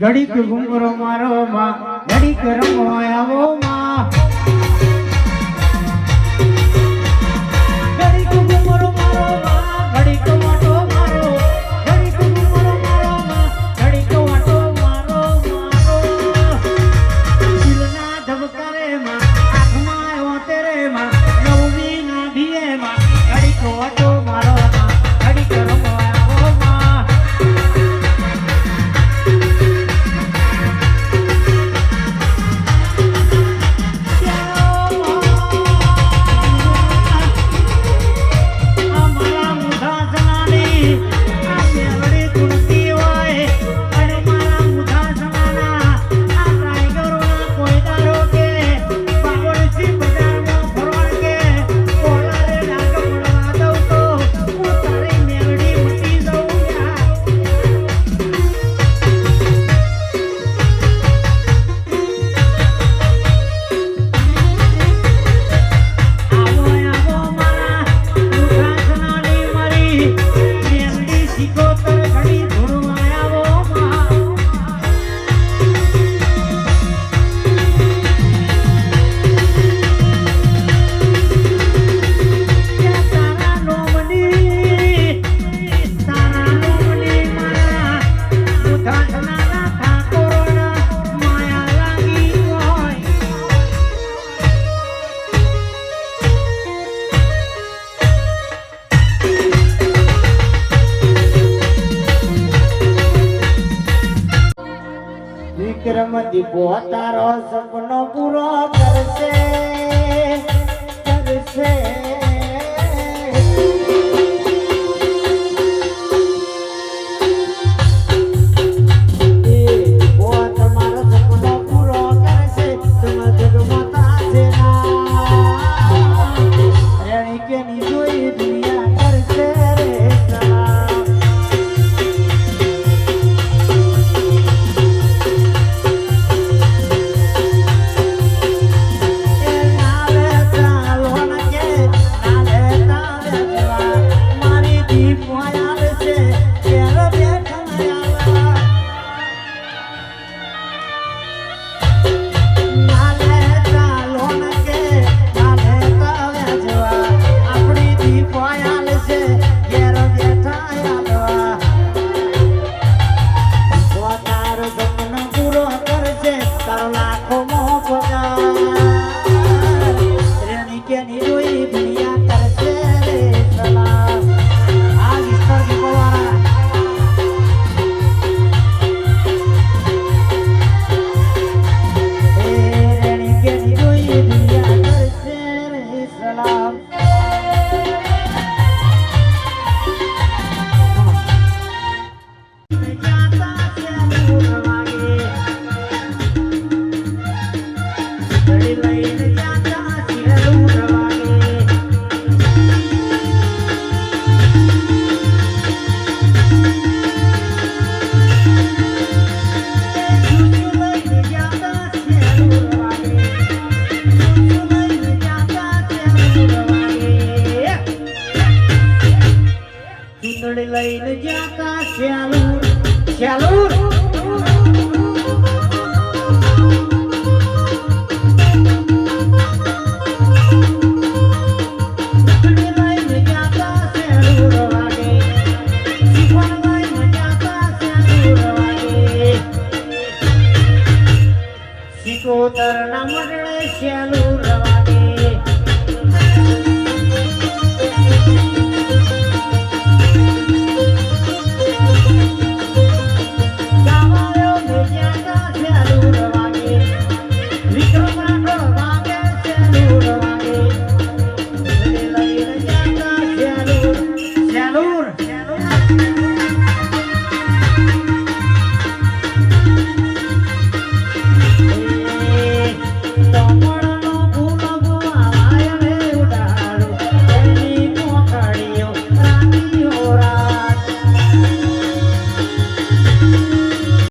ઘડીક ઘુમરો મારો માં ઘડીક રમો આવો માં. વિક્રમ દીપો તારો સપનો પૂરો કરશે કરશે. ખેલુર શિકોતર ના મંડળે શ્યાલું રવા.